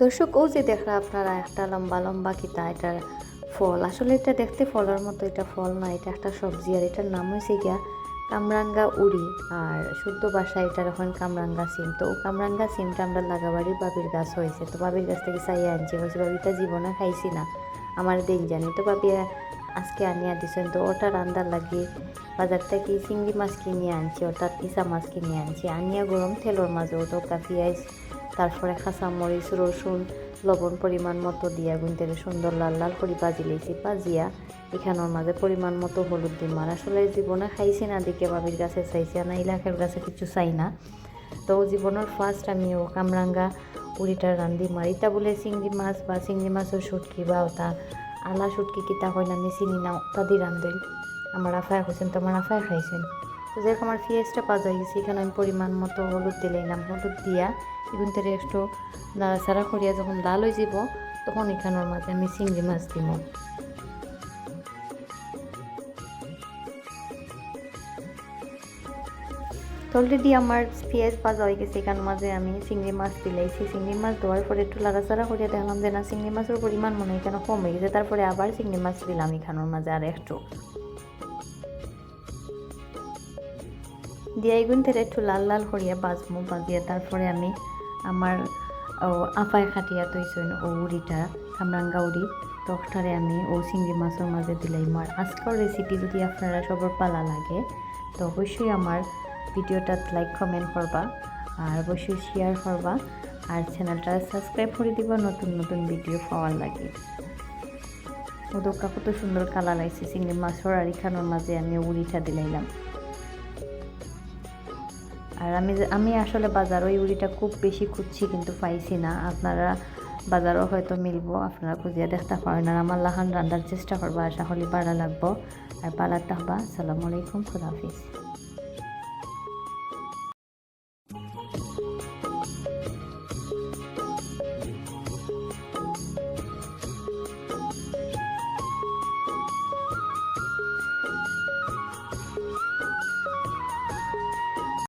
দর্শক, ও যে দেখরা আপনারা একটা লম্বা লম্বা কিতা, এটার ফল। আসলে এটা দেখতে ফলের মতো, এটা ফল না, এটা একটা সবজি, আর এটার নাম হয়েছে গিয়া কামরাঙ্গা উড়ি। আর শুদ্ধ ভাষায় এটার এখন কামরাঙ্গা সিম। তো কামরাঙ্গা সিমটা আমরা লাগাবাড়ির বাবির গাছ হয়েছে তো বাবির গাছ থেকে চাইয়া আনছি হয়েছে বাবিটা জীবনে খাইছি না, আমার দিন জানি। তো ভাবি আজকে আনিয়া দিছেন। তো ওটা রান্দার লাগে বাজার থেকে চিংড়ি মাছ কিনে আনছি, অর্থাৎ ইসা মাছ কিনে আনছি। আনিয়া গরম তেলের মাঝে ওটা পেঁয়াজ তারপরে কাঁচামরিচ রসুন, লবণ পরিমাণ মতো দিয়া গুনতে সুন্দর লাল লাল করে ভাজি লেছি। ভাজিয়া এখানোর মাঝে পরিমাণ মতো হলুদ দিম। আর আসলে জীবনে খাইছি না দিকে বাবির গাছে চাইছি না, ইলাকার গাছে কিছু চাই না। তো জীবনের ফার্স্ট আমি ও কামরাঙ্গা উড়িটা রান্ধি। মারিতা বলে, চিংড়ি মাছ বা চিংড়ি মাছের সুটকি বা ওটা আলা সুটকি কিতা হয় না আমি চিনি না, ওটা দিয়ে রান্ধেন। আমার আফায় খাইছেন তো আমার আফায় খাইছেন? তো যেরকম আমার পেঁয়াজটা পাজা গেছে। এখানে আমি পরিমাণ মতো হলুদ দিলাম হলুদ দিয়া এগুন থেকে একটু নাড়াচাড়া করিয়া যখন লাল হয়ে যাব তখন এখানোর মাঝে আমি চিংড়ি মাছ দিব অলরেডি আমার পেঁয়াজ ভাজা হয়ে গেছে। এখান মাঝে আমি চিংড়ি মাছ দিলাইছি। চিংড়ি মাছ দেওয়ার পরে একটু লাড়াচাড়া করিয়া দেখলাম যে না, চিংড়ি মাছের পরিমাণ মনে হয় এখানে কম গেছে। তারপরে আবার চিংড়ি মাছ দিলাম এখানোর মাঝে আর একটু দিয়া এগুন থেকে একটু লাল লাল করিয়া বাজমু, বাজিয়া তারপরে আমি আমার, ও আফায় খাটিয়া তৈছেন ও উড়িটা কামরাঙ্গা উড়ি আমি ও চিংড়ি মাছের মাঝে দিলাই। আর আজকের রেসিপি যদি আপনারা সবার পালা লাগে, তো অবশ্যই আমার ভিডিওটা লাইক কমেন্ট করবা আর অবশ্যই শেয়ার করবা আর চ্যানেলটা সাবস্ক্রাইব করে দিবা নতুন নতুন ভিডিও পাওয়ার লাগে। ও দোকা কত সুন্দর কালার লাগছে চিংড়ি মাছের আর এখানোর মাঝে আমি উড়িটা দিলাইলাম। আর আমি আমি আসলে বাজার ওই উড়িটা খুব বেশি খুঁজছি, কিন্তু পাইছি না। আপনারা বাজারও হয়তো মিলবো, আপনারা খুঁজিয়া দেখতে পারেন। আর আমার লাহান রান্নার চেষ্টা করব আশা হলে পাড়া লাগবো। আর পালার হবা আসসালামু আলাইকুম খুদাহাফিজ